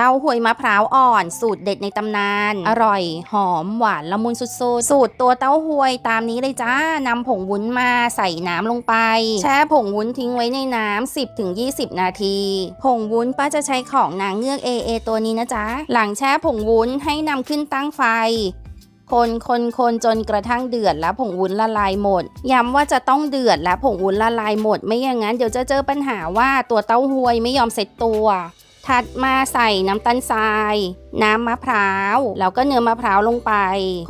เต้าหวยมะพร้าวอ่อนสูตรเด็ดในตำนาน อร่อย หอมหวานละมุนสุดๆ สูตรตัวเต้าหวยตามนี้เลยจ้านำผงวุ้นมาใส่น้ำลงไป แช่ผงวุ้นทิ้งไว้ในน้ำ10ถึง20 นาที ผงวุ้นป้าจะใช้ของนางเงือก AA ตัวนี้นะจ๊ะ หลังแช่ผงวุ้นให้นำขึ้นตั้งไฟคนคนคนจนกระทั่งเดือดและผงวุ้นละลายหมด ย้ำว่าจะต้องเดือดและผงวุ้นละลายหมด ไม่อย่างนั้นเดี๋ยวจะเจอปัญหาว่าตัวเต้าหวยไม่ยอมเสร็จตัว ถัดมาใส่น้ำตาลทราย น้ำมะพร้าว แล้วก็เนื้อมะพร้าวลงไป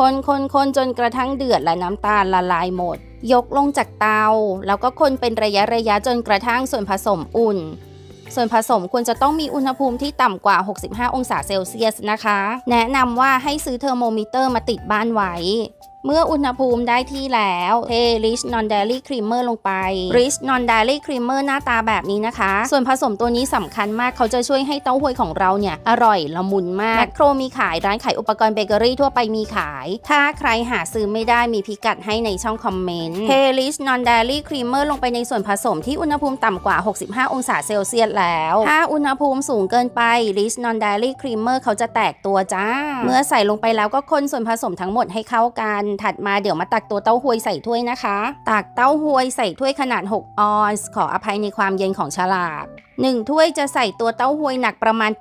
คนคนคนจนกระทั่งเดือดและน้ำตาลละลายหมด ยกลงจากเตา แล้วก็คนเป็นระยะระยะจนกระทั่งส่วนผสมอุ่นส่วนผสมควรจะต้องมีอุณหภูมิที่ต่ำกว่า 65 องศาเซลเซียสนะคะ แนะนำว่าให้ซื้อเทอร์โมมิเตอร์มาติดบ้านไว้ เมื่ออุณหภูมิได้ที่แล้วเทริชนอนเดลี่ครีมเมอร์ลงไปริชนอนเดลี่ครีมเมอร์หน้าตาแบบนี้นะคะ ส่วนผสมตัวนี้สำคัญมากเขาจะช่วยให้เต้าหวยของเราเนี่ย อร่อยละมุนมากแมคโครมีขายร้านขายอุปกรณ์เบเกอรี่ทั่วไปมีขาย ถ้าใครหาซื้อไม่ได้มีพิกัดให้ในช่องคอมเมนต์เทริชนอนเดลี่ครีมเมอร์ลงไปในส่วนผสมที่อุณหภูมิต่ำกว่า 65 องศาเซลเซียสแล้ว ถ้าอุณหภูมิสูงเกินไปริชนอนเดลี่ครีมเมอร์เขาจะแตกตัวจ้า เมื่อใส่ลงไปแล้วก็คนส่วนผสมทั้งหมดให้เข้ากันถัดมาเดี๋ยวมาตักตัวเต้าหวยใส่ถ้วยนะคะ ตักเต้าหวยใส่ถ้วยขนาด 6 ออนซ์ขออภัยในความเย็นของฉลาก1ถ้วยจะใส่ตัวเต้าหวยหนักประมาณ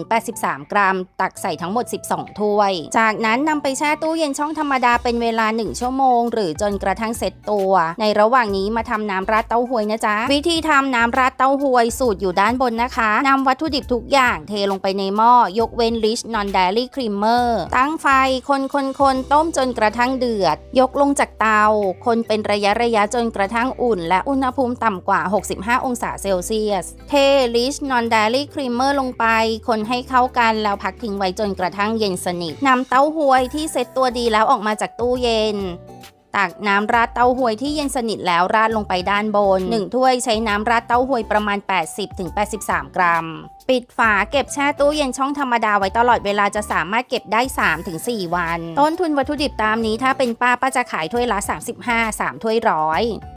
80-83 กรัม ตักใส่ทั้งหมด 12 ถ้วย จากนั้นนำไปแช่ตู้เย็นช่องธรรมดาเป็นเวลา 1 ชั่วโมง หรือจนกระทั่งเซ็ตตัว ในระหว่างนี้มาทำน้ำราดเต้าหวยนะจ๊ะ วิธีทำน้ำราดเต้าหวยสูตรอยู่ด้านบนนะคะนำวัตถุดิบทุกอย่างเทลงไปในหม้อยกเว้นริชนอนเดลี่ครีมเมอร์ตั้งไฟคนคนคนต้มจนกระทั่งเดือด ยกลงจากเตา คนเป็นระยะระยะจนกระทั่งอุ่น และอุณหภูมิต่ำกว่า 65 องศาเซลเซียส เทลิชนอนดาลี่ครีมเมอร์ลงไป คนให้เข้ากันแล้วพักทิ้งไว้จนกระทั่งเย็นสนิทนำเต้าหวยที่เซ็ตตัวดีแล้วออกมาจากตู้เย็น ตักน้ำราดเต้าหวยที่เย็นสนิทแล้วราดลงไปด้านบน 1 ถ้วยใช้น้ำราดเต้าหวยประมาณ 80-83 กรัม ปิดฝาเก็บแช่ตู้เย็นช่องธรรมดาไว้ตลอดเวลาจะสามารถเก็บได้ 3-4 วัน ต้นทุนวัตถุดิบตามนี้ถ้าเป็นป้าป้าจะขายถ้วยละ 35 3 ถ้วยร้อย